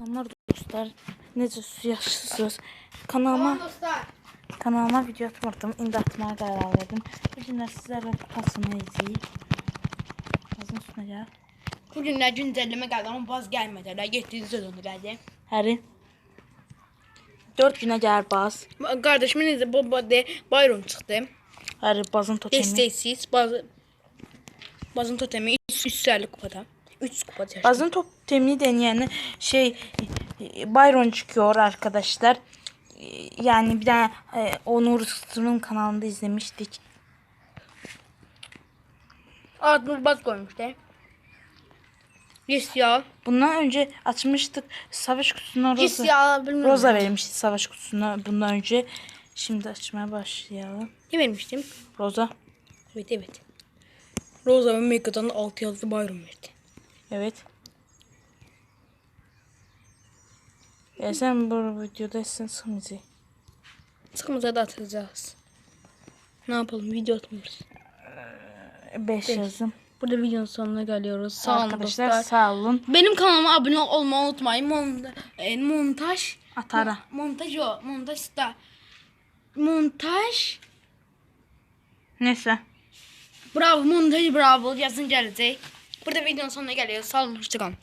Selamlar dostlar. Necəsiz, yaxşısınız? Kanalıma kanalıma video atmadım. İndi atmağa qərar verdim. Bu günlər sizlərlə kupasını izləyib. Azın üstünə gəl. Bugünler güncelleme geldi ama baz gelmediler. 7. sezonu geldi. Həri. 4 günə gəlir baz. Kardeşimin izle Boba de Byron çıktı. Həri bazın totemi. Desteksiz. Bazı Bazın totemi 350 kupada. 3 kupada yaşlı. Bazın totemini deneyəni şey Byron çıkıyor arkadaşlar. Yani bir tane e, Onur Stur'un kanalında izlemiştik. Adını baz koymuştu. Yes ya. Bundan önce açmıştık. Savaş kutusuna Yes Rosa, ya. Bilmiyorum. Rosa vermiştik savaş kutusuna bundan önce. Şimdi açmaya başlayalım. Ne vermiştim? Rosa. Evet evet. Rosa ve Mega'dan 6 yazdı Byron verdi. Evet. Ya sen bu videoda sen sıkıntı. Sıkımıza da atacağız. Ne yapalım video atmıyoruz. 5 yazdım. Burada videonun sonuna geliyoruz. Sağ olun Arkadaşlar dostlar. sağ olun. Benim kanalıma abone olmayı unutmayın. Monta e, montaj. Atara. Montaj o. Montaj da. Montaj. Neyse. Bravo montaj bravo yazın gelecek. Burada videonun sonuna geliyoruz. Sağ olun. Hoşçakalın.